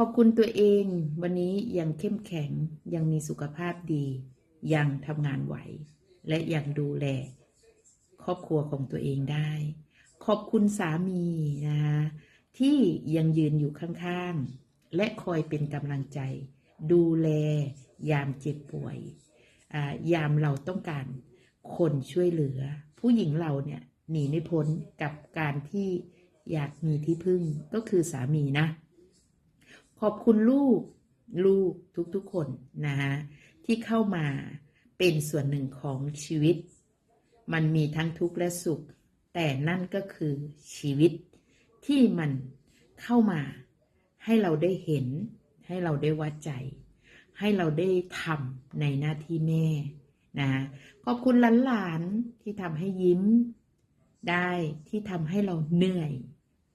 ขอบคุณตัวเองวันนี้ยังเข้มแข็งยังมีสุขภาพดี ยังทำงานไหว และยังดูแล ครอบครัวของตัวเองได้ ขอบคุณสามีนะคะที่ยังยืนอยู่ข้างๆ และคอยเป็นกำลังใจ ดูแล ยามเจ็บป่วย ยามเราต้องการ คนช่วยเหลือ ผู้หญิงเราเนี่ยหนีไม่พ้นกับการที่อยากมีที่พึ่งก็คือสามีนะ ขอบคุณลูกลูกทุกๆคนนะฮะที่เข้ามาเป็นส่วนหนึ่งของชีวิต มันมีทั้งทุกข์และสุข แต่นั่นก็คือชีวิตที่มันเข้ามาให้เราได้เห็น ให้เราได้วัดใจ ให้เราได้ทำในหน้าที่แม่นะขอบคุณหลานๆที่ทำให้ยิ้มได้ที่ทำให้เราเหนื่อย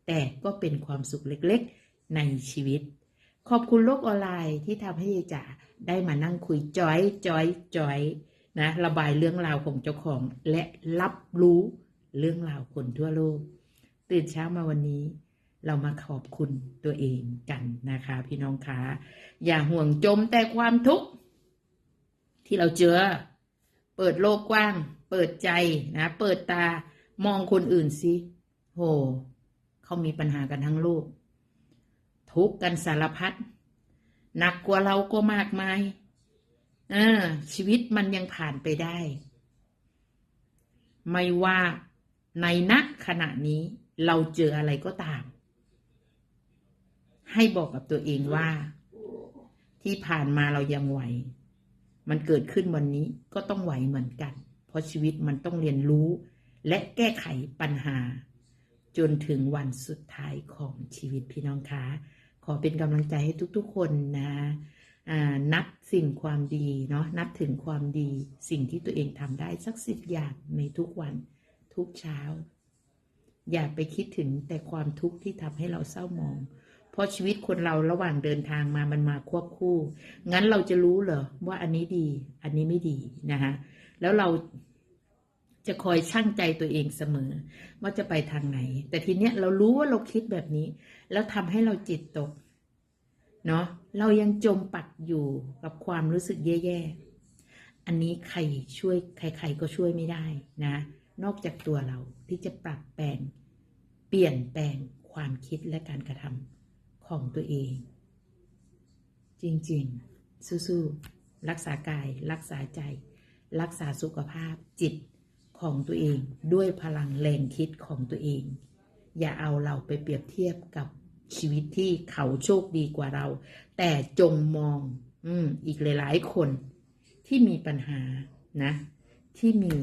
แต่ก็เป็นความสุขเล็กๆในชีวิต ขอบคุณโลกออนไลน์ที่ทำให้ยายจ๋าได้มานั่งคุยจอยจอยจอยนะระบายเรื่องราวของเจ้าของและรับรู้เรื่องราวคนทั่วโลก ตื่นเช้ามาวันนี้ เรามาขอบคุณตัวเองกันนะคะ พี่น้องคะอย่าห่วงจมแต่ความทุกข์ที่เราเจอ เปิดโลกกว้าง เปิดใจนะ เปิดตามองคนอื่นสิโหเขามีปัญหากันทั้งโลก ทุกข์กันสารพัดหนักกว่าเราก็มากมายเออชีวิตมันยังผ่านไปได้ ไม่ว่าในณขณะนี้เราเจออะไรก็ตาม ให้บอกกับตัวเองว่า ที่ผ่านมาเรายังไหว มันเกิดขึ้นวันนี้ก็ต้องไหวเหมือนกัน เพราะชีวิตมันต้องเรียนรู้ และแก้ไขปัญหา จนถึงวันสุดท้ายของชีวิตพี่น้องคะ ขอเป็นกำลังใจให้ทุกๆคนนะนับสิ่งความดีเนาะนับถึงความดีสิ่งที่ตัวเองทำได้สักสิบอย่างในทุกวันทุกเช้า อย่าไปคิดถึงแต่ความทุกข์ที่ทำให้เราเศร้ามอง เพราะชีวิตคนเราระหว่างเดินทางมามันมาควบคู่ งั้นเราจะรู้เหรอว่าอันนี้ดี อันนี้ไม่ดีนะคะแล้วเรา จะคอยชั่งใจตัวเองเสมอ ว่าจะไปทางไหน แต่ทีเนี้ยเรารู้ว่าเราคิดแบบนี้ แล้วทำให้เราจิตตก เนาะเรายังจมปักอยู่กับความรู้สึกแย่ๆ อันนี้ใครช่วย ใคร ๆ ก็ช่วยไม่ได้นะ นอกจากตัวเราที่จะปรับแปลง เปลี่ยนแปลงความคิดและการกระทำของตัวเอง จริงๆ สู้ๆ รักษากาย รักษาใจ รักษาสุขภาพจิต ของตัวเองด้วยพลังแรงคิดของตัวเอง อย่าเอาเราไปเปรียบเทียบกับชีวิตที่เขาโชคดีกว่าเรา แต่จงมอง อืมอีกหลาย ๆ คนที่มีปัญหานะ ที่มี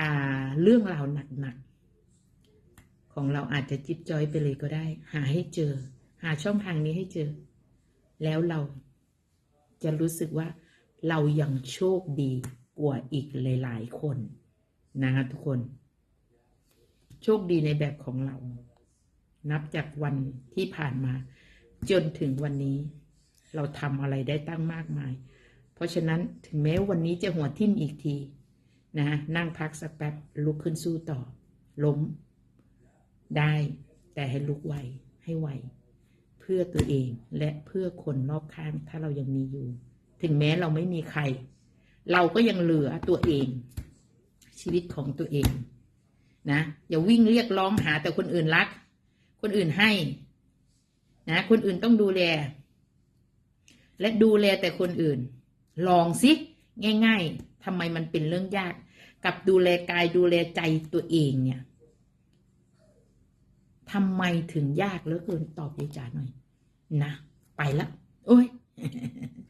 อ่าเรื่องราวหนักๆของเราอาจจะจิบจอยไปเลยก็ได้ หาให้เจอ หาช่องทางนี้ให้เจอ แล้วเราจะรู้สึกว่าเรายังโชคดีกว่าอีกหลาย ๆ คน นะคะทุกคน โชคดีในแบบของเรา นับจากวันที่ผ่านมา จนถึงวันนี้ เราทำอะไรได้ตั้งมากมาย เพราะฉะนั้นถึงแม้วันนี้จะหัวทิ่มอีกที นะนั่งพักสักแป๊บลุกขึ้นสู้ต่อ ล้ม ได้ แต่ให้ลุกไวให้ไวเพื่อตัวเองและเพื่อคนรอบข้างถ้าเรายังมีอยู่ ถึงแม้เราไม่มีใคร เราก็ยังเหลือตัวเอง ชีวิตของตัวเองนะอย่าวิ่งเรียกร้องหาแต่คนอื่นรัก คนอื่นให้ นะ คนอื่นต้องดูแล และดูแลแต่คนอื่น ลองสิง่าย ๆทำไมมันเป็นเรื่องยาก กับดูแลกายดูแลใจตัวเองเนี่ยทำไมถึงยากเหลือเกินตอบยายจ๋าหน่อย นะ ไปละโอ้ย